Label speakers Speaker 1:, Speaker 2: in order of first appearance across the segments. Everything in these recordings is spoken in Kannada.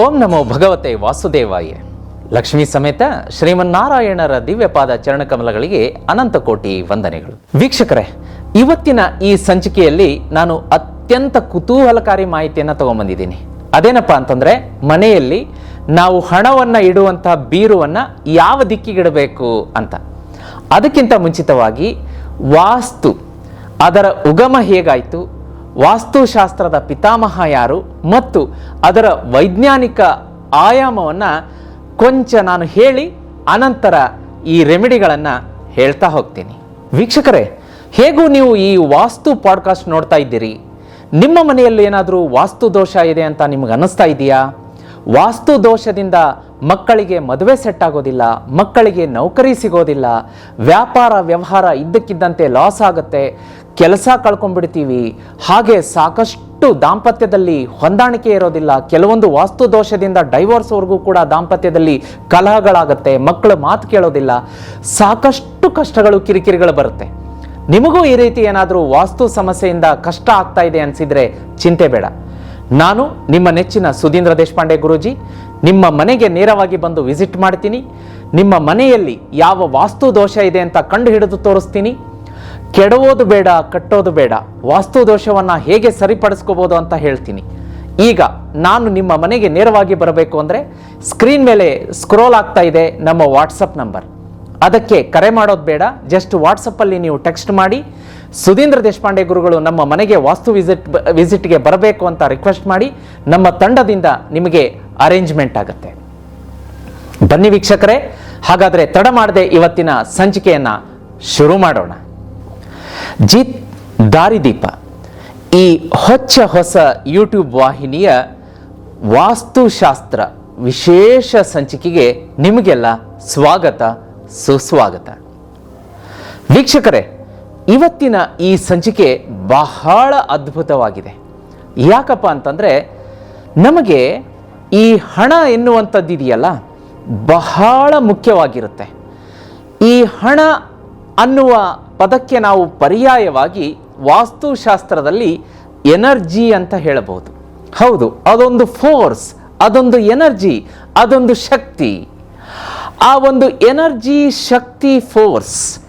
Speaker 1: ಓಂ ನಮೋ ಭಗವತೆ ವಾಸುದೇವಾಯ. ಲಕ್ಷ್ಮೀ ಸಮೇತ ಶ್ರೀಮನ್ನಾರಾಯಣರ ದಿವ್ಯಪಾದ ಚರಣಕಮಲಗಳಿಗೆ ಅನಂತ ಕೋಟಿ ವಂದನೆಗಳು. ವೀಕ್ಷಕರೇ, ಇವತ್ತಿನ ಈ ಸಂಚಿಕೆಯಲ್ಲಿ ನಾನು ಅತ್ಯಂತ ಕುತೂಹಲಕಾರಿ ಮಾಹಿತಿಯನ್ನು ತಗೊಂಡ್ಬಂದಿದ್ದೀನಿ ಅದೇನಪ್ಪ ಅಂತಂದ್ರೆ, ಮನೆಯಲ್ಲಿ ನಾವು ಹಣವನ್ನು ಇಡುವಂತಹ ಬೀರುವನ್ನ ಯಾವ ದಿಕ್ಕಿಗಿಡಬೇಕು ಅಂತ. ಅದಕ್ಕಿಂತ ಮುಂಚಿತವಾಗಿ ವಾಸ್ತು, ಅದರ ಉಗಮ ಹೇಗಾಯಿತು ವಾಸ್ತುಶಾಸ್ತ್ರದ ಪಿತಾಮಹ ಯಾರು ಮತ್ತು ಅದರ ವೈಜ್ಞಾನಿಕ ಆಯಾಮವನ್ನು ಕೊಂಚ ನಾನು ಹೇಳಿ ಅನಂತರ ಈ ರೆಮಿಡಿಗಳನ್ನು ಹೇಳ್ತಾ ಹೋಗ್ತೀನಿ. ವೀಕ್ಷಕರೇ, ಹೇಗೂ ನೀವು ಈ ವಾಸ್ತು ಪಾಡ್ಕಾಸ್ಟ್ ನೋಡ್ತಾ ಇದ್ದೀರಿ? ನಿಮ್ಮ ಮನೆಯಲ್ಲಿ ಏನಾದರೂ ವಾಸ್ತು ದೋಷ ಇದೆ ಅಂತ ನಿಮ್ಗೆ ಅನ್ನಿಸ್ತಾ ಇದೆಯಾ? ವಾಸ್ತು ದೋಷದಿಂದ ಮಕ್ಕಳಿಗೆ ಮದುವೆ ಸೆಟ್ ಆಗೋದಿಲ್ಲ, ಮಕ್ಕಳಿಗೆ ನೌಕರಿ ಸಿಗೋದಿಲ್ಲ, ವ್ಯಾಪಾರ ವ್ಯವಹಾರ ಇದ್ದಕ್ಕಿದ್ದಂತೆ ಲಾಸ್ ಆಗುತ್ತೆ ಕೆಲಸ ಕಳ್ಕೊಂಡ್ಬಿಡ್ತೀವಿ. ಹಾಗೆ ಸಾಕಷ್ಟು ದಾಂಪತ್ಯದಲ್ಲಿ ಹೊಂದಾಣಿಕೆ ಇರೋದಿಲ್ಲ. ಕೆಲವೊಂದು ವಾಸ್ತು ದೋಷದಿಂದ ಡೈವೋರ್ಸ್ವರೆಗೂ ಕೂಡ ದಾಂಪತ್ಯದಲ್ಲಿ ಕಲಹಗಳಾಗುತ್ತೆ. ಮಕ್ಕಳು ಮಾತು ಕೇಳೋದಿಲ್ಲ. ಸಾಕಷ್ಟು ಕಷ್ಟಗಳು, ಕಿರಿಕಿರಿಗಳು ಬರುತ್ತೆ. ನಿಮಗೂ ಈ ರೀತಿ ಏನಾದರೂ ವಾಸ್ತು ಸಮಸ್ಯೆಯಿಂದ ಕಷ್ಟ ಆಗ್ತಾ ಇದೆ ಅನಿಸಿದ್ರೆ ಚಿಂತೆ ಬೇಡ. ನಾನು ನಿಮ್ಮ ನೆಚ್ಚಿನ ಸುಧೀಂದ್ರ ದೇಶಪಾಂಡೆ ಗುರೂಜಿ. ನಿಮ್ಮ ಮನೆಗೆ ನೇರವಾಗಿ ಬಂದು ವಿಸಿಟ್ ಮಾಡ್ತೀನಿ. ನಿಮ್ಮ ಮನೆಯಲ್ಲಿ ಯಾವ ವಾಸ್ತು ದೋಷ ಇದೆ ಅಂತ ಕಂಡು ಹಿಡಿದು ತೋರಿಸ್ತೀನಿ. ಕೆಡವೋದು ಬೇಡ, ಕಟ್ಟೋದು ಬೇಡ. ವಾಸ್ತು ದೋಷವನ್ನು ಹೇಗೆ ಸರಿಪಡಿಸ್ಕೋಬೋದು ಅಂತ ಹೇಳ್ತೀನಿ. ಈಗ ನಾನು ನಿಮ್ಮ ಮನೆಗೆ ನೇರವಾಗಿ ಬರಬೇಕು ಅಂದರೆ ಸ್ಕ್ರೀನ್ ಮೇಲೆ ಸ್ಕ್ರೋಲ್ ಆಗ್ತಾ ಇದೆ ನಮ್ಮ ವಾಟ್ಸಪ್ ನಂಬರ್. ಅದಕ್ಕೆ ಕರೆ ಮಾಡೋದು ಬೇಡ, ಜಸ್ಟ್ ವಾಟ್ಸಪ್ಪಲ್ಲಿ ನೀವು ಟೆಕ್ಸ್ಟ್ ಮಾಡಿ. ಸುಧೀಂದ್ರ ದೇಶಪಾಂಡೆ ಗುರುಗಳು ನಮ್ಮ ಮನೆಗೆ ವಾಸ್ತು ವಿಸಿಟ್ ವಿಸಿಟ್ಗೆ ಬರಬೇಕು ಅಂತ ರಿಕ್ವೆಸ್ಟ್ ಮಾಡಿ, ನಮ್ಮ ತಂಡದಿಂದ ನಿಮಗೆ ಅರೇಂಜ್ಮೆಂಟ್ ಆಗುತ್ತೆ. ಬನ್ನಿ ವೀಕ್ಷಕರೇ, ಹಾಗಾದರೆ ತಡ ಮಾಡದೆ ಇವತ್ತಿನ ಸಂಚಿಕೆಯನ್ನು ಶುರು ಮಾಡೋಣ. ಜಿತ್ ದಾರಿದೀಪ. ಈ ಹೊಚ್ಚ ಹೊಸ ಯೂಟ್ಯೂಬ್ ವಾಹಿನಿಯ ವಾಸ್ತುಶಾಸ್ತ್ರ ವಿಶೇಷ ಸಂಚಿಕೆಗೆ ನಿಮಗೆಲ್ಲ ಸ್ವಾಗತ, ಸುಸ್ವಾಗತ. ವೀಕ್ಷಕರೇ, ಇವತ್ತಿನ ಈ ಸಂಚಿಕೆ ಬಹಳ ಅದ್ಭುತವಾಗಿದೆ. ಯಾಕಪ್ಪ ಅಂತಂದರೆ, ನಮಗೆ ಈ ಹಣ ಎನ್ನುವಂಥದ್ದು ಇದೆಯಲ್ಲ ಬಹಳ ಮುಖ್ಯವಾಗಿರುತ್ತೆ. ಈ ಹಣ ಅನ್ನುವ ಪದಕ್ಕೆ ನಾವು ಪರ್ಯಾಯವಾಗಿ ವಾಸ್ತುಶಾಸ್ತ್ರದಲ್ಲಿ ಎನರ್ಜಿ ಅಂತ ಹೇಳಬಹುದು. ಹೌದು. ಅದೊಂದು ಫೋರ್ಸ್ ಅದೊಂದು ಎನರ್ಜಿ ಅದೊಂದು ಶಕ್ತಿ. ಆ ಒಂದು ಎನರ್ಜಿ ಶಕ್ತಿ ಫೋರ್ಸ್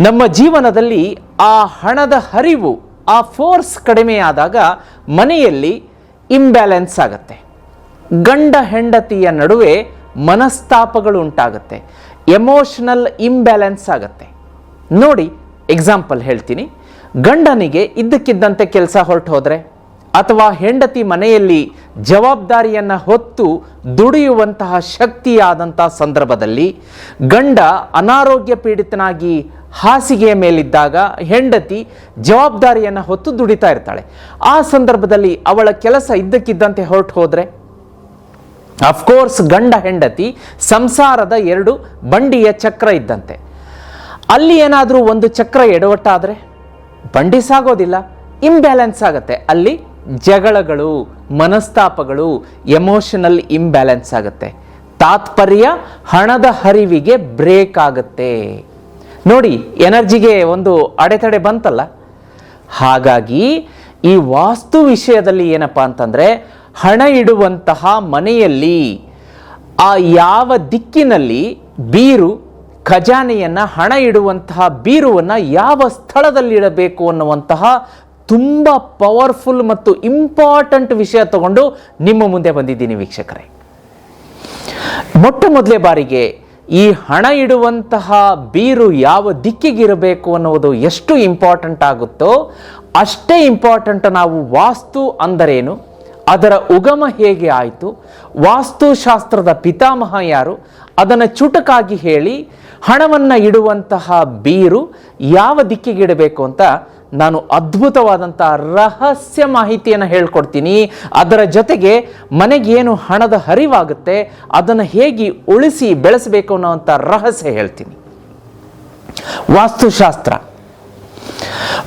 Speaker 1: ನಮ್ಮ ಜೀವನದಲ್ಲಿ ಆ ಹಣದ ಹರಿವು ಆ ಫೋರ್ಸ್ ಕಡಿಮೆಯಾದಾಗ ಮನೆಯಲ್ಲಿ ಇಂಬ್ಯಾಲೆನ್ಸ್ ಆಗತ್ತೆ. ಗಂಡ ಹೆಂಡತಿಯ ನಡುವೆ ಮನಸ್ತಾಪಗಳು ಉಂಟಾಗುತ್ತೆ. ಎಮೋಷನಲ್ ಇಂಬ್ಯಾಲೆನ್ಸ್ ಆಗುತ್ತೆ. ನೋಡಿ ಎಕ್ಸಾಂಪಲ್ ಹೇಳ್ತೀನಿ. ಗಂಡನಿಗೆ ಇದ್ದಕ್ಕಿದ್ದಂತೆ ಕೆಲಸ ಹೊರಟು ಹೋದರೆ ಅಥವಾ ಹೆಂಡತಿ ಮನೆಯಲ್ಲಿ ಜವಾಬ್ದಾರಿಯನ್ನು ಹೊತ್ತು ದುಡಿಯುವಂತಹ ಶಕ್ತಿಯಾದಂಥ ಸಂದರ್ಭದಲ್ಲಿ ಗಂಡ ಅನಾರೋಗ್ಯ ಪೀಡಿತನಾಗಿ ಹಾಸಿಗೆಯ ಮೇಲಿದ್ದಾಗ ಹೆಂಡತಿ ಜವಾಬ್ದಾರಿಯನ್ನು ಹೊತ್ತು ದುಡಿತಾ ಇರ್ತಾಳೆ. ಆ ಸಂದರ್ಭದಲ್ಲಿ ಅವಳ ಕೆಲಸ ಇದ್ದಕ್ಕಿದ್ದಂತೆ ಹೊರಟು ಹೋದರೆ ಅಫ್ಕೋರ್ಸ್ ಗಂಡ ಹೆಂಡತಿ ಸಂಸಾರದ ಎರಡು ಬಂಡಿಯ ಚಕ್ರ ಇದ್ದಂತೆ. ಅಲ್ಲಿ ಏನಾದರೂ ಒಂದು ಚಕ್ರ ಎಡವಟ್ಟಾದರೆ ಬಂಡಿ ಸಾಗೋದಿಲ್ಲ ಇಂಬ್ಯಾಲೆನ್ಸ್ ಆಗುತ್ತೆ. ಅಲ್ಲಿ ಜಗಳಗಳು, ಮನಸ್ತಾಪಗಳು ಎಮೋಷನಲ್ ಇಂಬ್ಯಾಲೆನ್ಸ್ ಆಗುತ್ತೆ. ತಾತ್ಪರ್ಯ ಹಣದ ಹರಿವಿಗೆ ಬ್ರೇಕ್ ಆಗುತ್ತೆ. ನೋಡಿ, ಎನರ್ಜಿಗೆ ಒಂದು ಅಡೆತಡೆ ಬಂತಲ್ಲ? ಹಾಗಾಗಿ ಈ ವಾಸ್ತು ವಿಷಯದಲ್ಲಿ ಏನಪ್ಪ ಅಂತಂದರೆ, ಹಣ ಇಡುವಂತಹ ಮನೆಯಲ್ಲಿ ಆ ಯಾವ ದಿಕ್ಕಿನಲ್ಲಿ ಬೀರು ಖಜಾನೆಯನ್ನ ಹಣ ಇಡುವಂತಹ ಬೀರುವನ್ನ ಯಾವ ಸ್ಥಳದಲ್ಲಿ ಇಡಬೇಕು ಅನ್ನುವಂತಹ ತುಂಬ ಪವರ್ಫುಲ್ ಮತ್ತು ಇಂಪಾರ್ಟೆಂಟ್ ವಿಷಯ ತಗೊಂಡು ನಿಮ್ಮ ಮುಂದೆ ಬಂದಿದ್ದೀನಿ ವೀಕ್ಷಕರೇ. ಮೊಟ್ಟ ಮೊದಲೇ ಬಾರಿಗೆ ಈ ಹಣ ಇಡುವಂತಹ ಬೀರು ಯಾವ ದಿಕ್ಕಿಗಿರಬೇಕು ಅನ್ನುವುದು ಎಷ್ಟು ಇಂಪಾರ್ಟೆಂಟ್ ಆಗುತ್ತೋ ಅಷ್ಟೇ ಇಂಪಾರ್ಟೆಂಟ್ ನಾವು ವಾಸ್ತು ಅಂದರೇನು? ಅದರ ಉಗಮ ಹೇಗೆ ಆಯಿತು? ವಾಸ್ತುಶಾಸ್ತ್ರದ ಪಿತಾಮಹ ಯಾರು? ಅದನ್ನು ಚುಟುಕಾಗಿ ಹೇಳಿ ಹಣವನ್ನು ಇಡುವಂತಹ ಬೀರು ಯಾವ ದಿಕ್ಕಿಗಿಡಬೇಕು ಅಂತ ನಾನು ಅದ್ಭುತವಾದಂಥ ರಹಸ್ಯ ಮಾಹಿತಿಯನ್ನು ಹೇಳ್ಕೊಡ್ತೀನಿ. ಅದರ ಜೊತೆಗೆ ಮನೆಗೇನು ಹಣದ ಹರಿವಾಗುತ್ತೆ, ಅದನ್ನು ಹೇಗೆ ಉಳಿಸಿ ಬೆಳೆಸಬೇಕು ಅನ್ನೋವಂಥ ರಹಸ್ಯ ಹೇಳ್ತೀನಿ. ವಾಸ್ತುಶಾಸ್ತ್ರ.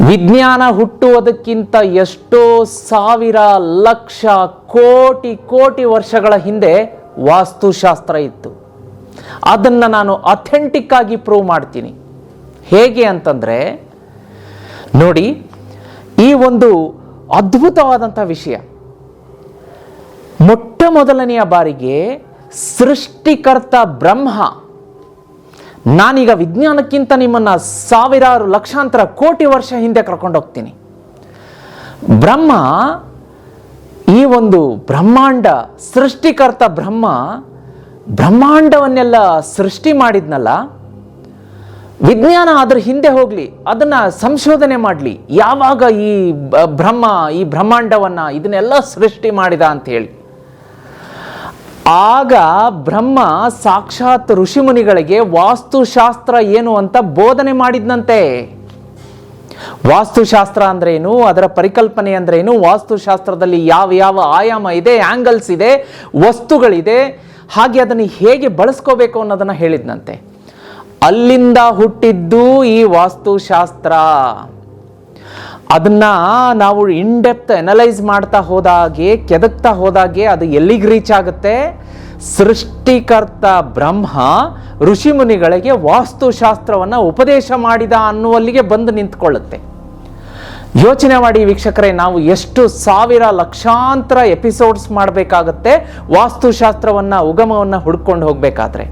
Speaker 1: ವಿಜ್ಞಾನ ಹುಟ್ಟುವುದಕ್ಕಿಂತ ಎಷ್ಟೋ ಸಾವಿರ ಲಕ್ಷ ಕೋಟಿ ಕೋಟಿ ವರ್ಷಗಳ ಹಿಂದೆ ವಾಸ್ತುಶಾಸ್ತ್ರ ಇತ್ತು. ಅದನ್ನು ನಾನು ಅಥೆಂಟಿಕ್ ಆಗಿ ಪ್ರೂವ್ ಮಾಡ್ತೀನಿ. ಹೇಗೆ ಅಂತಂದರೆ, ನೋಡಿ, ಈ ಒಂದು ಅದ್ಭುತವಾದಂಥ ವಿಷಯ. ಮೊಟ್ಟ ಮೊದಲನೆಯ ಬಾರಿಗೆ ಸೃಷ್ಟಿಕರ್ತ ಬ್ರಹ್ಮ. ನಾನೀಗ ವಿಜ್ಞಾನಕ್ಕಿಂತ ನಿಮ್ಮನ್ನ ಸಾವಿರಾರು ಲಕ್ಷಾಂತರ ಕೋಟಿ ವರ್ಷ ಹಿಂದೆ ಕರ್ಕೊಂಡೋಗ್ತೀನಿ ಬ್ರಹ್ಮ, ಈ ಒಂದು ಬ್ರಹ್ಮಾಂಡ ಸೃಷ್ಟಿಕರ್ತ ಬ್ರಹ್ಮ ಬ್ರಹ್ಮಾಂಡವನ್ನೆಲ್ಲ ಸೃಷ್ಟಿ ಮಾಡಿದ್ನಲ್ಲ, ವಿಜ್ಞಾನ ಅದರ ಹಿಂದೆ ಹೋಗಲಿ, ಅದನ್ನ ಸಂಶೋಧನೆ ಮಾಡಲಿ, ಯಾವಾಗ ಈ ಬ್ರಹ್ಮ, ಈ ಬ್ರಹ್ಮಾಂಡವನ್ನ ಇದನ್ನೆಲ್ಲ ಸೃಷ್ಟಿ ಮಾಡಿದ ಅಂತ ಹೇಳಿ ಆಗ ಬ್ರಹ್ಮ ಸಾಕ್ಷಾತ್ ಋಷಿಮುನಿಗಳಿಗೆ ವಾಸ್ತುಶಾಸ್ತ್ರ ಏನು ಅಂತ ಬೋಧನೆ ಮಾಡಿದ್ನಂತೆ. ವಾಸ್ತುಶಾಸ್ತ್ರ ಏನು? ಅದರ ಪರಿಕಲ್ಪನೆ ಅಂದ್ರೆ ಏನು? ವಾಸ್ತುಶಾಸ್ತ್ರದಲ್ಲಿ ಯಾವ ಯಾವ ಆಯಾಮ ಇದೆ, ಆಂಗಲ್ಸ್ ಇದೆ, ವಸ್ತುಗಳಿದೆ ಹಾಗೆ ಅದನ್ನು ಹೇಗೆ ಬಳಸ್ಕೋಬೇಕು ಅನ್ನೋದನ್ನು ಹೇಳಿದ್ನಂತೆ. ಅಲ್ಲಿಂದ ಹುಟ್ಟಿದ್ದು ಈ ವಾಸ್ತುಶಾಸ್ತ್ರ. ಅದನ್ನ ನಾವು ಇನ್ ಡೆಪ್ತ್ ಅನಲೈಸ್ ಮಾಡ್ತಾ ಹೋದಾಗೆ, ಕೆದಕ್ತಾ ಹೋದಾಗೆ ಅದು ಎಲ್ಲಿಗೆ ರೀಚ್ ಆಗುತ್ತೆ? ಸೃಷ್ಟಿಕರ್ತ ಬ್ರಹ್ಮ ಋಷಿಮುನಿಗಳಿಗೆ ವಾಸ್ತುಶಾಸ್ತ್ರವನ್ನು ಉಪದೇಶ ಮಾಡಿದ ಅನ್ನುವಲ್ಲಿಗೆ ಬಂದು ನಿಂತ್ಕೊಳ್ಳುತ್ತೆ. ಯೋಚನೆ ಮಾಡಿ ವೀಕ್ಷಕರೇ, ನಾವು ಎಷ್ಟು ಸಾವಿರ ಲಕ್ಷಾಂತರ ಎಪಿಸೋಡ್ಸ್ ಮಾಡಬೇಕಾಗತ್ತೆ, ವಾಸ್ತುಶಾಸ್ತ್ರವನ್ನು, ಉಗಮವನ್ನ ಹುಡ್ಕೊಂಡು ಹೋಗ್ಬೇಕಾದ್ರೆ.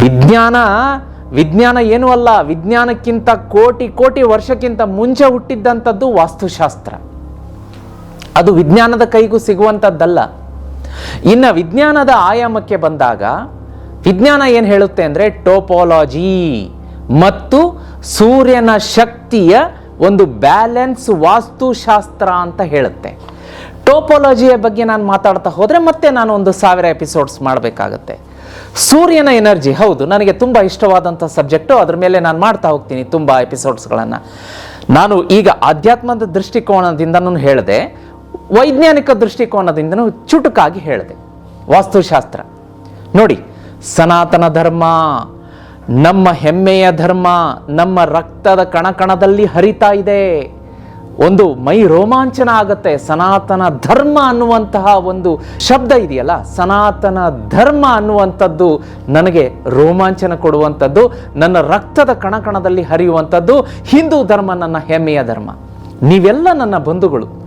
Speaker 1: ವಿಜ್ಞಾನ ವಿಜ್ಞಾನ ಏನೂ ಅಲ್ಲ, ವಿಜ್ಞಾನಕ್ಕಿಂತ ಕೋಟಿ ಕೋಟಿ ವರ್ಷಕ್ಕಿಂತ ಮುಂಚೆ ಹುಟ್ಟಿದ್ದಂಥದ್ದು ವಾಸ್ತುಶಾಸ್ತ್ರ. ಅದು ವಿಜ್ಞಾನದ ಕೈಗೂ ಸಿಗುವಂಥದ್ದಲ್ಲ. ಇನ್ನು ವಿಜ್ಞಾನದ ಆಯಾಮಕ್ಕೆ ಬಂದಾಗ, ವಿಜ್ಞಾನ ಏನು ಹೇಳುತ್ತೆ ಅಂದರೆ ಟೋಪೋಲಾಜಿ, ಮತ್ತು ಸೂರ್ಯನ ಶಕ್ತಿಯ ಒಂದು ಬ್ಯಾಲೆನ್ಸ್ ವಾಸ್ತುಶಾಸ್ತ್ರ ಅಂತ ಹೇಳುತ್ತೆ. ಟೋಪೋಲಜಿಯ ಬಗ್ಗೆ ನಾನು ಮಾತಾಡ್ತಾ ಹೋದರೆ ಮತ್ತೆ ನಾನು ಒಂದು ಸಾವಿರ ಎಪಿಸೋಡ್ಸ್ ಮಾಡಬೇಕಾಗತ್ತೆ. ಸೂರ್ಯನ ಎನರ್ಜಿ ಹೌದು, ನನಗೆ ತುಂಬ ಇಷ್ಟವಾದಂಥ ಸಬ್ಜೆಕ್ಟು ಅದ್ರ ಮೇಲೆ ನಾನು ಮಾಡ್ತಾ ಹೋಗ್ತೀನಿ ತುಂಬ ಎಪಿಸೋಡ್ಸ್ಗಳನ್ನು ನಾನು ಈಗ ಆಧ್ಯಾತ್ಮದ ದೃಷ್ಟಿಕೋನದಿಂದನೂ ಹೇಳಿದೆ, ವೈಜ್ಞಾನಿಕ ದೃಷ್ಟಿಕೋನದಿಂದನೂ ಚುಟುಕಾಗಿ ಹೇಳಿದೆ. ವಾಸ್ತುಶಾಸ್ತ್ರ. ನೋಡಿ, ಸನಾತನ ಧರ್ಮ ನಮ್ಮ ಹೆಮ್ಮೆಯ ಧರ್ಮ ನಮ್ಮ ರಕ್ತದ ಕಣಕಣದಲ್ಲಿ ಹರಿತಾ ಇದೆ. ಒಂದು ಮೈ ರೋಮಾಂಚನ ಆಗುತ್ತೆ. ಸನಾತನ ಧರ್ಮ ಅನ್ನುವಂತಹ ಒಂದು ಶಬ್ದ ಇದೆಯಲ್ಲ? ಸನಾತನ ಧರ್ಮ ಅನ್ನುವಂಥದ್ದು ನನಗೆ ರೋಮಾಂಚನ ಕೊಡುವಂಥದ್ದು, ನನ್ನ ರಕ್ತದ ಕಣಕಣದಲ್ಲಿ ಹರಿಯುವಂಥದ್ದು ಹಿಂದೂ ಧರ್ಮ, ನನ್ನ ಹೆಮ್ಮೆಯ ಧರ್ಮ. ನೀವೆಲ್ಲ ನನ್ನ ಬಂಧುಗಳು.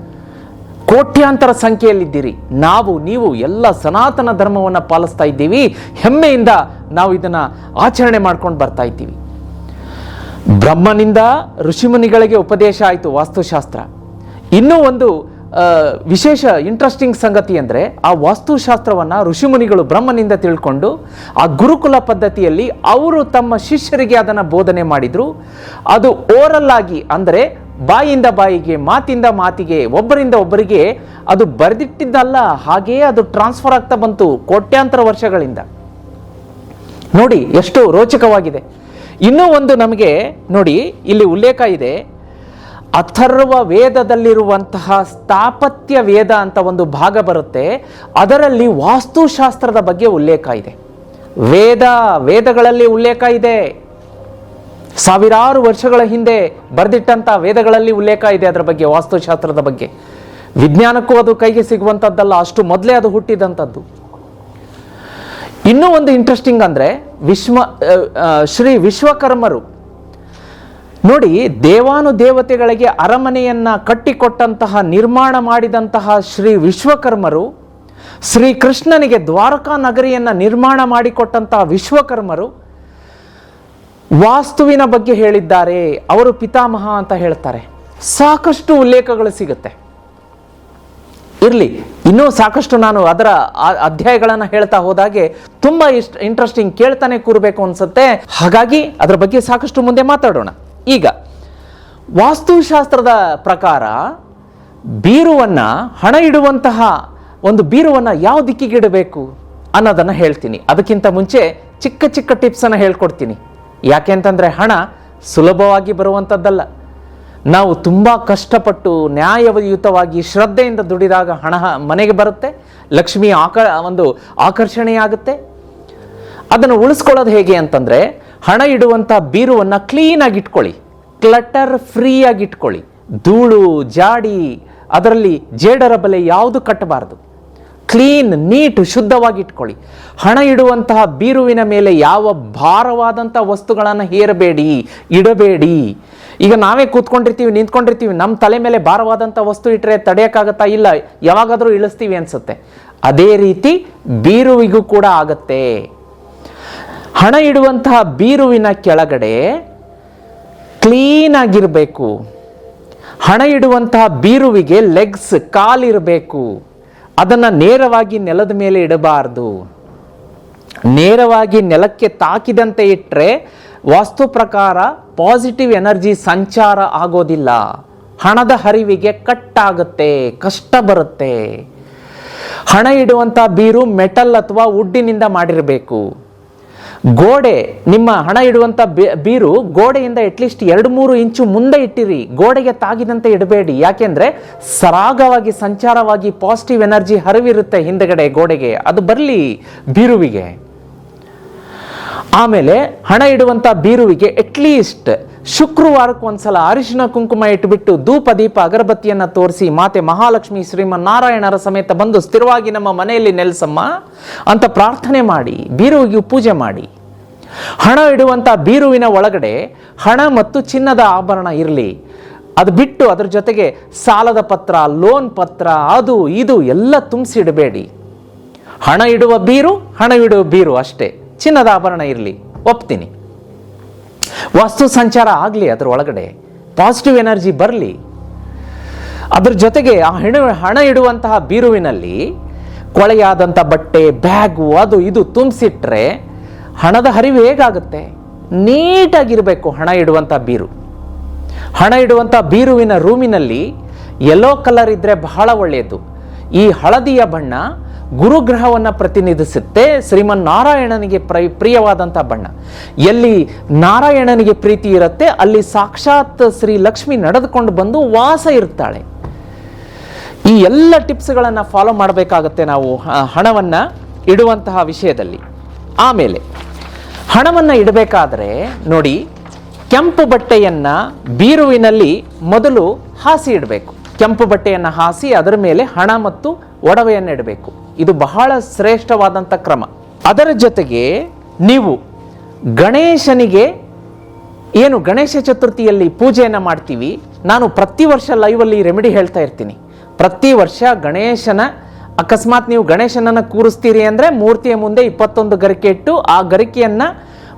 Speaker 1: ಕೋಟ್ಯಾಂತರ ಸಂಖ್ಯೆಯಲ್ಲಿದ್ದೀರಿ. ನಾವು, ನೀವು ಎಲ್ಲ ಸನಾತನ ಧರ್ಮವನ್ನು ಪಾಲಿಸ್ತಾ ಇದ್ದೀವಿ. ಹೆಮ್ಮೆಯಿಂದ ನಾವು ಇದನ್ನ ಆಚರಣೆ ಮಾಡ್ಕೊಂಡು ಬರ್ತಾ ಇದ್ದೀವಿ. ಬ್ರಹ್ಮನಿಂದ ಋಷಿಮುನಿಗಳಿಗೆ ಉಪದೇಶ ಆಯಿತು ವಾಸ್ತುಶಾಸ್ತ್ರ. ಇನ್ನೂ ಒಂದು ವಿಶೇಷ ಇಂಟ್ರೆಸ್ಟಿಂಗ್ ಸಂಗತಿ ಅಂದರೆ, ಆ ವಾಸ್ತುಶಾಸ್ತ್ರವನ್ನು ಋಷಿಮುನಿಗಳು ಬ್ರಹ್ಮನಿಂದ ತಿಳ್ಕೊಂಡು, ಆ ಗುರುಕುಲ ಪದ್ಧತಿಯಲ್ಲಿ ಅವರು ತಮ್ಮ ಶಿಷ್ಯರಿಗೆ ಅದನ್ನು ಬೋಧನೆ ಮಾಡಿದರು. ಅದು ಓರಲ್ ಆಗಿ ಅಂದರೆ ಬಾಯಿಂದ ಬಾಯಿಗೆ, ಮಾತಿಂದ ಮಾತಿಗೆ, ಒಬ್ಬರಿಂದ ಒಬ್ಬರಿಗೆ ಅದು ಬರೆದಿಟ್ಟಿದ್ದಲ್ಲ, ಹಾಗೆಯೇ ಅದು ಟ್ರಾನ್ಸ್ಫರ್ ಆಗ್ತಾ ಬಂತು ಕೋಟ್ಯಾಂತರ ವರ್ಷಗಳಿಂದ. ನೋಡಿ, ಎಷ್ಟು ರೋಚಕವಾಗಿದೆ. ಇನ್ನೂ ಒಂದು ನಮಗೆ, ನೋಡಿ, ಇಲ್ಲಿ ಉಲ್ಲೇಖ ಇದೆ. ಅಥರ್ವ ವೇದದಲ್ಲಿರುವಂತಹ ಸ್ಥಾಪತ್ಯ ವೇದ ಅಂತ ಒಂದು ಭಾಗ ಬರುತ್ತೆ. ಅದರಲ್ಲಿ ವಾಸ್ತುಶಾಸ್ತ್ರದ ಬಗ್ಗೆ ಉಲ್ಲೇಖ ಇದೆ. ವೇದ, ವೇದಗಳಲ್ಲಿ ಉಲ್ಲೇಖ ಇದೆ. ಸಾವಿರಾರು ವರ್ಷಗಳ ಹಿಂದೆ ಬರೆದಿಟ್ಟಂತ ವೇದಗಳಲ್ಲಿ ಉಲ್ಲೇಖ ಇದೆ ಅದರ ಬಗ್ಗೆ, ವಾಸ್ತುಶಾಸ್ತ್ರದ ಬಗ್ಗೆ. ವಿಜ್ಞಾನಕ್ಕೂ ಅದು ಕೈಗೆ ಸಿಗುವಂಥದ್ದಲ್ಲ ಅಷ್ಟು ಮೊದಲೇ ಅದು ಹುಟ್ಟಿದಂಥದ್ದು ಇನ್ನೂ ಒಂದು ಇಂಟ್ರೆಸ್ಟಿಂಗ್ ಅಂದ್ರೆ ವಿಶ್ವ ಶ್ರೀ ವಿಶ್ವಕರ್ಮರು. ನೋಡಿ ದೇವಾನು ದೇವತೆಗಳಿಗೆ ಅರಮನೆಯನ್ನ ಕಟ್ಟಿಕೊಟ್ಟಂತಹ, ನಿರ್ಮಾಣ ಮಾಡಿದಂತಹ ಶ್ರೀ ವಿಶ್ವಕರ್ಮರು ಶ್ರೀ ಕೃಷ್ಣನಿಗೆ ದ್ವಾರಕಾ ನಗರಿಯನ್ನ ನಿರ್ಮಾಣ ಮಾಡಿಕೊಟ್ಟಂತಹ ವಿಶ್ವಕರ್ಮರು ವಾಸ್ತುವಿನ ಬಗ್ಗೆ ಹೇಳಿದ್ದಾರೆ, ಅವರು ಪಿತಾಮಹ ಅಂತ ಹೇಳ್ತಾರೆ. ಸಾಕಷ್ಟು ಉಲ್ಲೇಖಗಳು ಸಿಗುತ್ತೆ. ಇರಲಿ, ಇನ್ನೂ ಸಾಕಷ್ಟು ನಾನು ಅದರ ಅಧ್ಯಾಯಗಳನ್ನು ಹೇಳ್ತಾ ಹೋದಾಗೆ ತುಂಬ ಇಷ್ಟ ಇಂಟ್ರೆಸ್ಟಿಂಗ್ ಕೇಳ್ತಾನೆ ಕೂರಬೇಕು ಅನ್ಸುತ್ತೆ. ಹಾಗಾಗಿ ಅದರ ಬಗ್ಗೆ ಸಾಕಷ್ಟು ಮುಂದೆ ಮಾತಾಡೋಣ. ಈಗ, ವಾಸ್ತುಶಾಸ್ತ್ರದ ಪ್ರಕಾರ ಬೀರುವನ್ನು, ಹಣ ಇಡುವಂತಹ ಒಂದು ಬೀರುವನ್ನು ಯಾವ ದಿಕ್ಕಿಗೆ ಇಡಬೇಕು ಅನ್ನೋದನ್ನು ಹೇಳ್ತೀನಿ. ಅದಕ್ಕಿಂತ ಮುಂಚೆ ಚಿಕ್ಕ ಚಿಕ್ಕ ಟಿಪ್ಸನ್ನು ಹೇಳ್ಕೊಡ್ತೀನಿ. ಯಾಕೆ ಅಂತಂದ್ರೆ ಹಣ ಸುಲಭವಾಗಿ ಬರುವಂಥದ್ದಲ್ಲ ನಾವು ತುಂಬ ಕಷ್ಟಪಟ್ಟು ನ್ಯಾಯಯುತವಾಗಿ ಶ್ರದ್ಧೆಯಿಂದ ದುಡಿದಾಗ ಹಣ ಮನೆಗೆ ಬರುತ್ತೆ, ಲಕ್ಷ್ಮಿ ಆಕ, ಒಂದು ಆಕರ್ಷಣೆಯಾಗುತ್ತೆ. ಅದನ್ನು ಉಳಿಸ್ಕೊಳ್ಳೋದು ಹೇಗೆ ಅಂತಂದರೆ ಹಣ ಇಡುವಂಥ ಬೀರುವನ್ನು ಕ್ಲೀನಾಗಿ ಇಟ್ಕೊಳ್ಳಿ, ಕ್ಲಟರ್ ಫ್ರೀಯಾಗಿ ಇಟ್ಕೊಳ್ಳಿ, ಧೂಳು, ಜಾಡಿ, ಅದರಲ್ಲಿ ಜೇಡರ ಬಲೆ ಯಾವುದು ಕಟ್ಟಬಾರದು. ಕ್ಲೀನ್ ನೀಟ್ ಶುದ್ಧವಾಗಿ ಇಟ್ಕೊಳ್ಳಿ ಹಣ ಇಡುವಂತಹ ಬೀರುವಿನ ಮೇಲೆ ಯಾವ ಭಾರವಾದಂಥ ವಸ್ತುಗಳನ್ನು ಹೇರಬೇಡಿ, ಇಡಬೇಡಿ. ಈಗ ನಾವೇ ಕೂತ್ಕೊಂಡಿರ್ತೀವಿ, ನಿಂತ್ಕೊಂಡಿರ್ತೀವಿ ನಮ್ಮ ತಲೆ ಮೇಲೆ ಭಾರವಾದಂಥ ವಸ್ತು ಇಟ್ಟರೆ ತಡೆಯೋಕ್ಕಾಗತ್ತಾ? ಇಲ್ಲ, ಯಾವಾಗಾದರೂ ಇಳಿಸ್ತೀವಿ ಅನಿಸುತ್ತೆ. ಅದೇ ರೀತಿ ಬೀರುವಿಗೂ ಕೂಡ ಆಗತ್ತೆ. ಹಣ ಇಡುವಂತಹ ಬೀರುವಿನ ಕೆಳಗಡೆ ಕ್ಲೀನ್ ಆಗಿರಬೇಕು. ಹಣ ಇಡುವಂತಹ ಬೀರುವಿಗೆ ಲೆಗ್ಸ್ ಕಾಲಿರಬೇಕು. ಅದನ್ನು ನೇರವಾಗಿ ನೆಲದ ಮೇಲೆ ಇಡಬಾರ್ದು. ನೇರವಾಗಿ ನೆಲಕ್ಕೆ ತಾಕಿದಂತೆ ಇಟ್ಟರೆ ವಾಸ್ತು ಪ್ರಕಾರ ಪಾಸಿಟಿವ್ ಎನರ್ಜಿ ಸಂಚಾರ ಆಗೋದಿಲ್ಲ. ಹಣದ ಹರಿವಿಗೆ ಕಟ್ಟಾಗುತ್ತೆ, ಕಷ್ಟ ಬರುತ್ತೆ. ಹಣ ಇಡುವಂಥ ಬೀರು ಮೆಟಲ್ ಅಥವಾ ವುಡ್ಡಿನಿಂದ ಮಾಡಿರಬೇಕು. ಗೋಡೆ, ನಿಮ್ಮ ಹಣ ಇಡುವಂಥ ಬೀರು ಗೋಡೆಯಿಂದ ಅಟ್ಲೀಸ್ಟ್ ಎರಡು ಮೂರು ಇಂಚು ಮುಂದೆ ಇಟ್ಟಿರಿ. ಗೋಡೆಗೆ ತಾಗಿದಂತೆ ಇಡಬೇಡಿ. ಯಾಕೆಂದ್ರೆ ಸರಾಗವಾಗಿ, ಸಂಚಾರವಾಗಿ ಪಾಸಿಟಿವ್ ಎನರ್ಜಿ ಹರಿವಿರುತ್ತೆ ಹಿಂದೆಗಡೆ ಗೋಡೆಗೆ. ಅದು ಬರಲಿ ಬೀರುವಿಗೆ. ಆಮೇಲೆ ಹಣ ಇಡುವಂಥ ಬೀರುವಿಗೆ ಅಟ್ಲೀಸ್ಟ್ ಶುಕ್ರವಾರಕ್ಕೆ ಒಂದ್ಸಲ ಅರಿಶಿನ ಕುಂಕುಮ ಇಟ್ಬಿಟ್ಟು ಧೂಪ, ದೀಪ, ಅಗರಬತ್ತಿಯನ್ನು ತೋರಿಸಿ ಮಾತೆ ಮಹಾಲಕ್ಷ್ಮಿ ಶ್ರೀಮನ್ನಾರಾಯಣರ ಸಮೇತ ಬಂದು ಸ್ಥಿರವಾಗಿ ನಮ್ಮ ಮನೆಯಲ್ಲಿ ನೆಲೆಸಮ್ಮ ಅಂತ ಪ್ರಾರ್ಥನೆ ಮಾಡಿ, ಬೀರುವಿಗೆ ಪೂಜೆ ಮಾಡಿ. ಹಣ ಇಡುವಂಥ ಬೀರುವಿನ ಒಳಗಡೆ ಹಣ ಮತ್ತು ಚಿನ್ನದ ಆಭರಣ ಇರಲಿ. ಅದು ಬಿಟ್ಟು ಅದರ ಜೊತೆಗೆ ಸಾಲದ ಪತ್ರ, ಲೋನ್ ಪತ್ರ, ಅದು, ಇದು ಎಲ್ಲ ತುಂಬಿಸಿಡಬೇಡಿ. ಹಣ ಇಡುವ ಬೀರು, ಹಣ ಇಡುವ ಬೀರು ಅಷ್ಟೇ. ಚಿನ್ನದ ಆಭರಣ ಇರಲಿ. ಒಪ್ತೀನಿ. ವಸ್ತು ಸಂಚಾರ ಆಗಲಿ ಅದರ ಒಳಗಡೆ. ಪಾಸಿಟಿವ್ ಎನರ್ಜಿ ಬರಲಿ. ಅದ್ರ ಜೊತೆಗೆ ಆ ಹೆಣ, ಹಣ ಇಡುವಂತಹ ಬೀರುವಿನಲ್ಲಿ ಕೊಳೆಯಾದಂಥ ಬಟ್ಟೆ ಬ್ಯಾಗು ಅದು ಇದು ತುಂಬಿಸಿಟ್ರೆ ಹಣದ ಹರಿವು ಹೇಗಾಗುತ್ತೆ? ನೀಟಾಗಿರಬೇಕು ಹಣ ಇಡುವಂಥ ಬೀರು. ಹಣ ಇಡುವಂಥ ಬೀರುವಿನ ರೂಮಿನಲ್ಲಿ ಯೆಲ್ಲೋ ಕಲರ್ ಇದ್ದರೆ ಬಹಳ ಒಳ್ಳೆಯದು. ಈ ಹಳದಿಯ ಬಣ್ಣ ಗುರುಗ್ರಹವನ್ನು ಪ್ರತಿನಿಧಿಸುತ್ತೆ. ಶ್ರೀಮನ್ ನಾರಾಯಣನಿಗೆ ಪ್ರ ಪ್ರಿಯವಾದಂಥ ಬಣ್ಣ. ಎಲ್ಲಿ ನಾರಾಯಣನಿಗೆ ಪ್ರೀತಿ ಇರುತ್ತೆ, ಅಲ್ಲಿ ಸಾಕ್ಷಾತ್ ಶ್ರೀ ಲಕ್ಷ್ಮಿ ನಡೆದುಕೊಂಡು ಬಂದು ವಾಸ ಇರ್ತಾಳೆ. ಈ ಎಲ್ಲ ಟಿಪ್ಸ್ಗಳನ್ನು ಫಾಲೋ ಮಾಡಬೇಕಾಗತ್ತೆ ನಾವು ಹಣವನ್ನು ಇಡುವಂತಹ ವಿಷಯದಲ್ಲಿ. ಆಮೇಲೆ, ಹಣವನ್ನು ಇಡಬೇಕಾದ್ರೆ ನೋಡಿ, ಕೆಂಪು ಬಟ್ಟೆಯನ್ನು ಬೀರುವಿನಲ್ಲಿ ಮೊದಲು ಹಾಸಿ ಇಡಬೇಕು. ಕೆಂಪು ಬಟ್ಟೆಯನ್ನು ಹಾಸಿ ಅದರ ಮೇಲೆ ಹಣ ಮತ್ತು ಒಡವೆಯನ್ನು ಇಡಬೇಕು. ಇದು ಬಹಳ ಶ್ರೇಷ್ಠವಾದಂಥ ಕ್ರಮ. ಅದರ ಜೊತೆಗೆ ನೀವು ಗಣೇಶನಿಗೆ ಏನು ಗಣೇಶ ಚತುರ್ಥಿಯಲ್ಲಿ ಪೂಜೆಯನ್ನು ಮಾಡ್ತೀವಿ, ನಾನು ಪ್ರತಿ ವರ್ಷ ಲೈವಲ್ಲಿ ರೆಮಿಡಿ ಹೇಳ್ತಾ ಇರ್ತೀನಿ. ಪ್ರತಿ ವರ್ಷ ಗಣೇಶನ, ಅಕಸ್ಮಾತ್ ನೀವು ಗಣೇಶನನ್ನು ಕೂರಿಸ್ತೀರಿ ಅಂದರೆ ಮೂರ್ತಿಯ ಮುಂದೆ ಇಪ್ಪತ್ತೊಂದು ಗರಿಕೆ ಇಟ್ಟು ಆ ಗರಿಕೆಯನ್ನು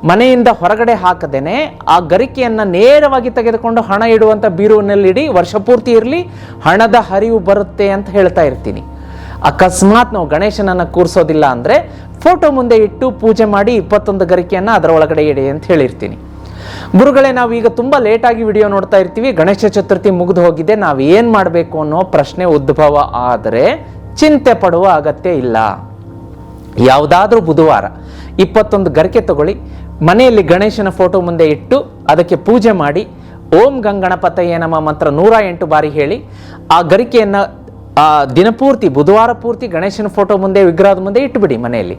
Speaker 1: ಮನೆಯಿಂದ ಹೊರಗಡೆ ಹಾಕದೇನೆ, ಆ ಗರಿಕೆಯನ್ನು ನೇರವಾಗಿ ತೆಗೆದುಕೊಂಡು ಹಣ ಇಡುವಂಥ ಬೀರುವಿನಲ್ಲಿ ಇಡಿ, ವರ್ಷ ಪೂರ್ತಿ ಇರಲಿ, ಹಣದ ಹರಿವು ಬರುತ್ತೆ ಅಂತ ಹೇಳ್ತಾ ಇರ್ತೀನಿ. ಅಕಸ್ಮಾತ್ ನಾವು ಗಣೇಶನನ್ನು ಕೂರಿಸೋದಿಲ್ಲ ಅಂದರೆ ಫೋಟೋ ಮುಂದೆ ಇಟ್ಟು ಪೂಜೆ ಮಾಡಿ ಇಪ್ಪತ್ತೊಂದು ಗರಿಕೆಯನ್ನು ಅದರ ಒಳಗಡೆ ಇಡಿ ಅಂತ ಹೇಳಿರ್ತೀನಿ. ಗುರುಗಳೇ ನಾವು ಈಗ ತುಂಬ ಲೇಟಾಗಿ ವಿಡಿಯೋ ನೋಡ್ತಾ ಇರ್ತೀವಿ. ಗಣೇಶ ಚತುರ್ಥಿ ಮುಗಿದು ಹೋಗಿದೆ. ನಾವು ಏನು ಮಾಡಬೇಕು ಅನ್ನೋ ಪ್ರಶ್ನೆ ಉದ್ಭವ ಆದರೆ ಚಿಂತೆ ಪಡುವ ಅಗತ್ಯ ಇಲ್ಲ. ಯಾವುದಾದ್ರೂ ಬುಧವಾರ ಇಪ್ಪತ್ತೊಂದು ಗರಿಕೆ ತಗೊಳ್ಳಿ. ಮನೆಯಲ್ಲಿ ಗಣೇಶನ ಫೋಟೋ ಮುಂದೆ ಇಟ್ಟು ಅದಕ್ಕೆ ಪೂಜೆ ಮಾಡಿ. ಓಂ ಗಂಗಣಪತಯ್ಯ ನಮ ಮಂತ್ರ ನೂರ ಎಂಟು ಬಾರಿ ಹೇಳಿ ಆ ಗರಿಕೆಯನ್ನು ಆ ದಿನಪೂರ್ತಿ ಬುಧವಾರ ಪೂರ್ತಿ ಗಣೇಶನ ಫೋಟೋ ಮುಂದೆ, ವಿಗ್ರಹದ ಮುಂದೆ ಇಟ್ಟುಬಿಡಿ ಮನೆಯಲ್ಲಿ.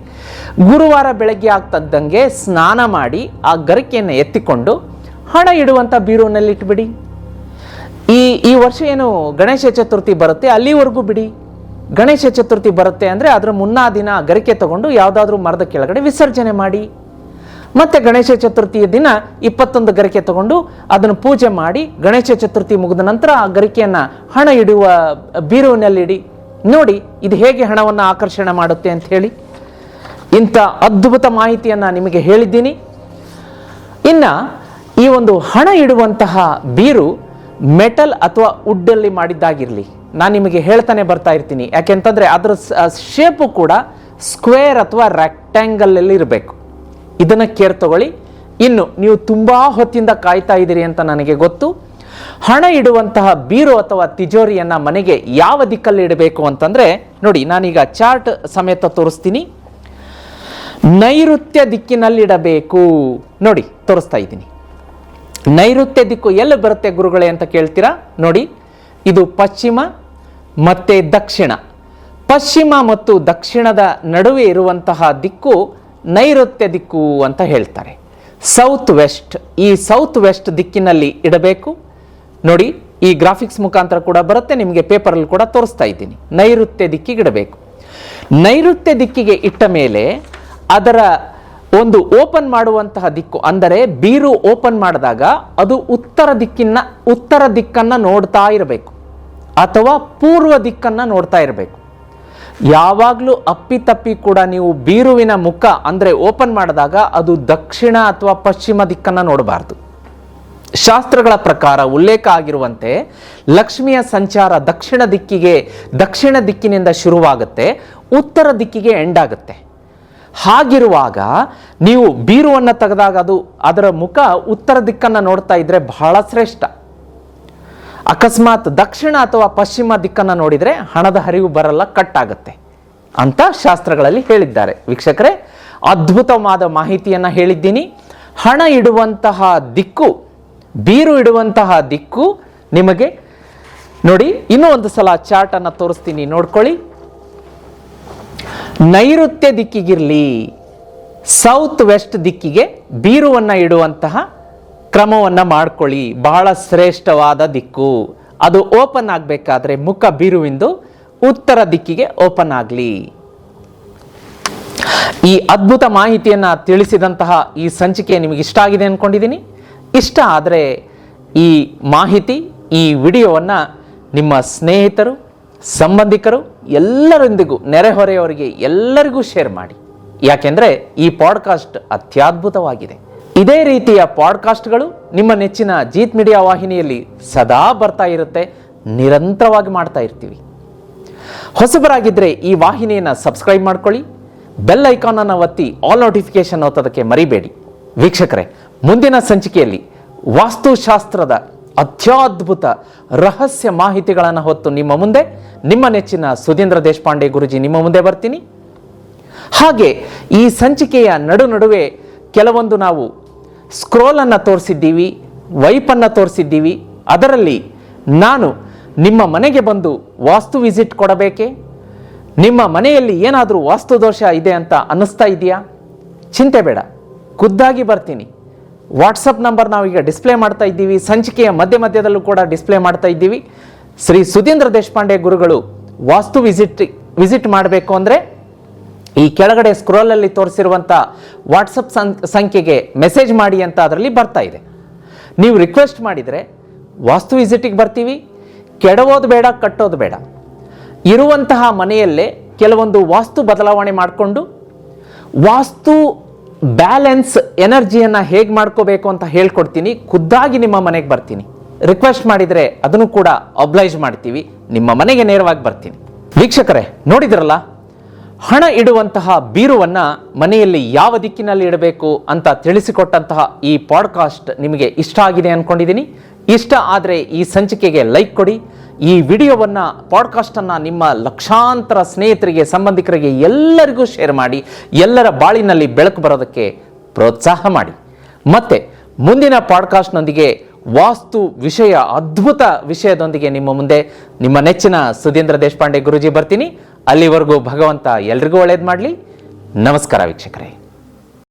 Speaker 1: ಗುರುವಾರ ಬೆಳಗ್ಗೆ ಆಗ್ತದ್ದಂಗೆ ಸ್ನಾನ ಮಾಡಿ, ಆ ಗರಿಕೆಯನ್ನು ಎತ್ತಿಕೊಂಡು ಹಣ ಇಡುವಂಥ ಬೀರುವಿನಲ್ಲಿ ಇಟ್ಬಿಡಿ. ಈ ಈ ವರ್ಷ ಏನು ಗಣೇಶ ಚತುರ್ಥಿ ಬರುತ್ತೆ, ಅಲ್ಲಿವರೆಗೂ ಬಿಡಿ. ಗಣೇಶ ಚತುರ್ಥಿ ಬರುತ್ತೆ ಅಂದರೆ ಅದರ ಮುನ್ನಾ ದಿನ ಗರಿಕೆ ತಗೊಂಡು ಯಾವುದಾದ್ರೂ ಮರದ ಕೆಳಗಡೆ ವಿಸರ್ಜನೆ ಮಾಡಿ. ಮತ್ತೆ ಗಣೇಶ ಚತುರ್ಥಿಯ ದಿನ ಇಪ್ಪತ್ತೊಂದು ಗರಿಕೆ ತಗೊಂಡು ಅದನ್ನು ಪೂಜೆ ಮಾಡಿ ಗಣೇಶ ಚತುರ್ಥಿ ಮುಗಿದ ನಂತರ ಆ ಗರಿಕೆಯನ್ನು ಹಣ ಇಡುವ ಬೀರುವಿನಲ್ಲಿಡಿ. ನೋಡಿ, ಇದು ಹೇಗೆ ಹಣವನ್ನು ಆಕರ್ಷಣೆ ಮಾಡುತ್ತೆ ಅಂತ ಹೇಳಿ. ಇಂಥ ಅದ್ಭುತ ಮಾಹಿತಿಯನ್ನು ನಿಮಗೆ ಹೇಳಿದ್ದೀನಿ. ಇನ್ನು ಈ ಒಂದು ಹಣ ಇಡುವಂತಹ ಬೀರು ಮೆಟಲ್ ಅಥವಾ ವುಡ್ಡಲ್ಲಿ ಮಾಡಿದ್ದಾಗಿರಲಿ. ನಾನು ನಿಮಗೆ ಹೇಳ್ತಾನೆ ಬರ್ತಾ ಇರ್ತೀನಿ. ಯಾಕೆಂತಂದರೆ ಅದರ ಶೇಪು ಕೂಡ ಸ್ಕ್ವೇರ್ ಅಥವಾ ರೆಕ್ಟ್ಯಾಂಗಲಲ್ಲಿ ಇರಬೇಕು ಇದನ್ನು ಕೇರ್ ತಗೊಳ್ಳಿ. ಇನ್ನು ನೀವು ತುಂಬ ಹೊತ್ತಿಂದ ಕಾಯ್ತಾ ಇದ್ದೀರಿ ಅಂತ ನನಗೆ ಗೊತ್ತು. ಹಣ ಇಡುವಂತಹ ಬೀರು ಅಥವಾ ತಿಜೋರಿಯನ್ನು ಮನೆಗೆ ಯಾವ ದಿಕ್ಕಲ್ಲಿ ಇಡಬೇಕು ಅಂತಂದರೆ, ನೋಡಿ, ನಾನೀಗ ಚಾರ್ಟ್ ಸಮೇತ ತೋರಿಸ್ತೀನಿ. ನೈಋತ್ಯ ದಿಕ್ಕಿನಲ್ಲಿಡಬೇಕು ನೋಡಿ, ತೋರಿಸ್ತಾ ಇದ್ದೀನಿ. ನೈಋತ್ಯ ದಿಕ್ಕು ಎಲ್ಲಿ ಬರುತ್ತೆ ಗುರುಗಳೇ ಅಂತ ಕೇಳ್ತೀರಾ? ನೋಡಿ, ಇದು ಪಶ್ಚಿಮ ಮತ್ತು ದಕ್ಷಿಣ. ಪಶ್ಚಿಮ ಮತ್ತು ದಕ್ಷಿಣದ ನಡುವೆ ಇರುವಂತಹ ದಿಕ್ಕು ನೈಋತ್ಯ ದಿಕ್ಕು ಅಂತ ಹೇಳ್ತಾರೆ. ಸೌತ್ ವೆಸ್ಟ್ ಈ ಸೌತ್ ವೆಸ್ಟ್ ದಿಕ್ಕಿನಲ್ಲಿ ಇಡಬೇಕು. ನೋಡಿ, ಈ ಗ್ರಾಫಿಕ್ಸ್ ಮುಖಾಂತರ ಕೂಡ ಬರುತ್ತೆ, ನಿಮಗೆ ಪೇಪರಲ್ಲಿ ಕೂಡ ತೋರಿಸ್ತಾ ಇದ್ದೀನಿ. ನೈಋತ್ಯ ದಿಕ್ಕಿಗೆ ಇಡಬೇಕು. ನೈಋತ್ಯ ದಿಕ್ಕಿಗೆ ಇಟ್ಟ ಮೇಲೆ ಅದರ ಒಂದು ಓಪನ್ ಮಾಡುವಂತಹ ದಿಕ್ಕು, ಅಂದರೆ ಬೀರು ಓಪನ್ ಮಾಡಿದಾಗ ಅದು ಉತ್ತರ ದಿಕ್ಕಿನ, ಉತ್ತರ ದಿಕ್ಕನ್ನು ನೋಡ್ತಾ ಇರಬೇಕು. ಅಥವಾ ಪೂರ್ವ ದಿಕ್ಕನ್ನು ನೋಡ್ತಾ ಇರಬೇಕು. ಯಾವಾಗಲೂ ಅಪ್ಪಿತಪ್ಪಿ ಕೂಡ ನೀವು ಬೀರುವಿನ ಮುಖ ಅಂದರೆ ಓಪನ್ ಮಾಡಿದಾಗ ಅದು ದಕ್ಷಿಣ ಅಥವಾ ಪಶ್ಚಿಮ ದಿಕ್ಕನ್ನು ನೋಡಬಾರ್ದು. ಶಾಸ್ತ್ರಗಳ ಪ್ರಕಾರ ಉಲ್ಲೇಖ ಆಗಿರುವಂತೆ ಲಕ್ಷ್ಮಿಯ ಸಂಚಾರ ದಕ್ಷಿಣ ದಿಕ್ಕಿಗೆ ದಕ್ಷಿಣ ದಿಕ್ಕಿನಿಂದ ಶುರುವಾಗುತ್ತೆ, ಉತ್ತರ ದಿಕ್ಕಿಗೆ ಎಂಡ್ ಆಗುತ್ತೆ. ಹಾಗಿರುವಾಗ ನೀವು ಬೀರುವನ್ನು ತೆಗೆದಾಗ ಅದು ಅದರ ಮುಖ ಉತ್ತರ ದಿಕ್ಕನ್ನು ನೋಡ್ತಾ ಇದ್ರೆ ಬಹಳ ಶ್ರೇಷ್ಠ. ಅಕಸ್ಮಾತ್ ದಕ್ಷಿಣ ಅಥವಾ ಪಶ್ಚಿಮ ದಿಕ್ಕನ್ನು ನೋಡಿದರೆ ಹಣದ ಹರಿವು ಬರಲ್ಲ ಕಟ್ ಆಗುತ್ತೆ ಅಂತ ಶಾಸ್ತ್ರಗಳಲ್ಲಿ ಹೇಳಿದ್ದಾರೆ. ವೀಕ್ಷಕರೇ, ಅದ್ಭುತವಾದ ಮಾಹಿತಿಯನ್ನು ಹೇಳಿದ್ದೀನಿ. ಹಣ ಇಡುವಂತಹ ದಿಕ್ಕು, ಬೀರು ಇಡುವಂತಹ ದಿಕ್ಕು ನಿಮಗೆ ನೋಡಿ, ಇನ್ನೂ ಒಂದು ಸಲ ಚಾರ್ಟನ್ನು ತೋರಿಸ್ತೀನಿ. ನೋಡ್ಕೊಳ್ಳಿ. ನೈಋತ್ಯ ದಿಕ್ಕಿಗಿರಲಿ ಸೌತ್ ವೆಸ್ಟ್ ದಿಕ್ಕಿಗೆ ಬೀರುವನ್ನು ಇಡುವಂತಹ ಕ್ರಮವನ್ನು ಮಾಡ್ಕೊಳ್ಳಿ. ಬಹಳ ಶ್ರೇಷ್ಠವಾದ ದಿಕ್ಕು. ಅದು ಓಪನ್ ಆಗಬೇಕಾದ್ರೆ ಮುಖ ಬಿರುವಿಂದು ಉತ್ತರ ದಿಕ್ಕಿಗೆ ಓಪನ್ ಆಗಲಿ. ಈ ಅದ್ಭುತ ಮಾಹಿತಿಯನ್ನು ತಿಳಿಸಿದಂತಹ ಈ ಸಂಚಿಕೆ ನಿಮಗೆ ಇಷ್ಟ ಆಗಿದೆ ಅಂದ್ಕೊಂಡಿದ್ದೀನಿ ಇಷ್ಟ ಆದರೆ ಈ ಮಾಹಿತಿ, ಈ ವಿಡಿಯೋವನ್ನು ನಿಮ್ಮ ಸ್ನೇಹಿತರು, ಸಂಬಂಧಿಕರು ಎಲ್ಲರೊಂದಿಗೂ, ನೆರೆಹೊರೆಯವರಿಗೆ ಎಲ್ಲರಿಗೂ ಶೇರ್ ಮಾಡಿ. ಯಾಕೆಂದರೆ ಈ ಪಾಡ್ಕಾಸ್ಟ್ ಅತ್ಯದ್ಭುತವಾಗಿದೆ. ಇದೇ ರೀತಿಯ ಪಾಡ್ಕಾಸ್ಟ್ಗಳು ನಿಮ್ಮ ನೆಚ್ಚಿನ ಜೀತ್ ಮೀಡಿಯಾ ವಾಹಿನಿಯಲ್ಲಿ ಸದಾ ಬರ್ತಾ ಇರುತ್ತೆ, ನಿರಂತರವಾಗಿ ಮಾಡ್ತಾ ಇರ್ತೀವಿ. ಹೊಸಬರಾಗಿದ್ದರೆ ಈ ವಾಹಿನಿಯನ್ನು ಸಬ್ಸ್ಕ್ರೈಬ್ ಮಾಡ್ಕೊಳ್ಳಿ, ಬೆಲ್ ಐಕಾನನ್ನು ಒತ್ತಿ ಆಲ್ ನೋಟಿಫಿಕೇಶನ್ ಒತ್ತೋದಕ್ಕೆ ಮರಿಬೇಡಿ. ವೀಕ್ಷಕರೇ, ಮುಂದಿನ ಸಂಚಿಕೆಯಲ್ಲಿ ವಾಸ್ತುಶಾಸ್ತ್ರದ ಅತ್ಯದ್ಭುತ ರಹಸ್ಯ ಮಾಹಿತಿಗಳನ್ನು ಹೊತ್ತು ನಿಮ್ಮ ಮುಂದೆ, ನಿಮ್ಮ ನೆಚ್ಚಿನ ಸುಧೀಂದ್ರ ದೇಶಪಾಂಡೆ ಗುರುಜಿ ನಿಮ್ಮ ಮುಂದೆ ಬರ್ತೀನಿ. ಹಾಗೆ ಈ ಸಂಚಿಕೆಯ ನಡು ನಡುವೆ ಕೆಲವೊಂದು ನಾವು ಸ್ಕ್ರೋಲನ್ನು ತೋರಿಸಿದ್ದೀವಿ, ವೈಪನ್ನು ತೋರಿಸಿದ್ದೀವಿ. ಅದರಲ್ಲಿ ನಾನು ನಿಮ್ಮ ಮನೆಗೆ ಬಂದು ವಾಸ್ತು ವಿಸಿಟ್ ಕೊಡಬೇಕೆ? ನಿಮ್ಮ ಮನೆಯಲ್ಲಿ ಏನಾದರೂ ವಾಸ್ತು ದೋಷ ಇದೆ ಅಂತ ಅನ್ನಿಸ್ತಾ ಇದೆಯಾ? ಚಿಂತೆ ಬೇಡ, ಖುದ್ದಾಗಿ ಬರ್ತೀನಿ. ವಾಟ್ಸಪ್ ನಂಬರ್ ನಾವೀಗ ಡಿಸ್ಪ್ಲೇ ಮಾಡ್ತಾ ಇದ್ದೀವಿ. ಸಂಚಿಕೆಯ ಮಧ್ಯ ಮಧ್ಯದಲ್ಲೂ ಕೂಡ ಡಿಸ್ಪ್ಲೇ ಮಾಡ್ತಾ ಇದ್ದೀವಿ. ಶ್ರೀ ಸುಧೀಂದ್ರ ದೇಶಪಾಂಡೆ ಗುರುಗಳು ವಾಸ್ತು ವಿಸಿಟ್ ವಿಸಿಟ್ ಮಾಡಬೇಕು ಅಂದರೆ ಈ ಕೆಳಗಡೆ ಸ್ಕ್ರೋಲಲ್ಲಿ ತೋರಿಸಿರುವಂಥ ವಾಟ್ಸಪ್ ಸಂಖ್ಯೆಗೆ ಮೆಸೇಜ್ ಮಾಡಿ ಅಂತ ಅದರಲ್ಲಿ ಬರ್ತಾ ಇದೆ. ನೀವು ರಿಕ್ವೆಸ್ಟ್ ಮಾಡಿದರೆ ವಾಸ್ತು ವಿಸಿಟಿಗೆ ಬರ್ತೀವಿ, ಕೆಡವೋದು ಬೇಡ, ಕಟ್ಟೋದು ಬೇಡ. ಇರುವಂತಹ ಮನೆಯಲ್ಲೇ ಕೆಲವೊಂದು ವಾಸ್ತು ಬದಲಾವಣೆ ಮಾಡಿಕೊಂಡು, ವಾಸ್ತು ಬ್ಯಾಲೆನ್ಸ್ ಎನರ್ಜಿಯನ್ನು ಹೇಗೆ ಮಾಡ್ಕೋಬೇಕು ಅಂತ ಹೇಳ್ಕೊಡ್ತೀನಿ, ಖುದ್ದಾಗಿ ನಿಮ್ಮ ಮನೆಗೆ ಬರ್ತೀನಿ. ರಿಕ್ವೆಸ್ಟ್ ಮಾಡಿದರೆ ಅದನ್ನು ಕೂಡ ಅಬ್ಲೈಜ್ ಮಾಡ್ತೀವಿ, ನಿಮ್ಮ ಮನೆಗೆ ನೇರವಾಗಿ ಬರ್ತೀನಿ. ವೀಕ್ಷಕರೇ, ನೋಡಿದ್ರಲ್ಲ? ಹಣ ಇಡುವಂತಹ ಬೀರುವನ್ನ ಮನೆಯಲ್ಲಿ ಯಾವ ದಿಕ್ಕಿನಲ್ಲಿ ಇಡಬೇಕು ಅಂತ ತಿಳಿಸಿಕೊಟ್ಟಂತಹ ಈ ಪಾಡ್ಕಾಸ್ಟ್ ನಿಮಗೆ ಇಷ್ಟ ಆಗಿದೆ ಅನ್ಕೊಂಡಿದ್ದೀನಿ. ಇಷ್ಟ ಆದರೆ ಈ ಸಂಚಿಕೆಗೆ ಲೈಕ್ ಕೊಡಿ. ಈ ವಿಡಿಯೋವನ್ನು, ಪಾಡ್ಕಾಸ್ಟನ್ನು ನಿಮ್ಮ ಲಕ್ಷಾಂತರ ಸ್ನೇಹಿತರಿಗೆ, ಸಂಬಂಧಿಕರಿಗೆ ಎಲ್ಲರಿಗೂ ಶೇರ್ ಮಾಡಿ. ಎಲ್ಲರ ಬಾಳಿನಲ್ಲಿ ಬೆಳಕು ಬರೋದಕ್ಕೆ ಪ್ರೋತ್ಸಾಹ ಮಾಡಿ. ಮತ್ತೆ, ಮುಂದಿನ ಪಾಡ್ಕಾಸ್ಟ್ನೊಂದಿಗೆ ವಾಸ್ತು ವಿಷಯ, ಅದ್ಭುತ ವಿಷಯದೊಂದಿಗೆ ನಿಮ್ಮ ಮುಂದೆ ನಿಮ್ಮ ನೆಚ್ಚಿನ ಸುಧೀಂದ್ರ ದೇಶಪಾಂಡೆ ಗುರುಜಿ ಬರ್ತೀನಿ. ಅಲ್ಲಿವರೆಗೂ ಭಗವಂತ ಎಲ್ರಿಗೂ ಒಳ್ಳೇದು ಮಾಡಲಿ. ನಮಸ್ಕಾರ ವೀಕ್ಷಕರೇ.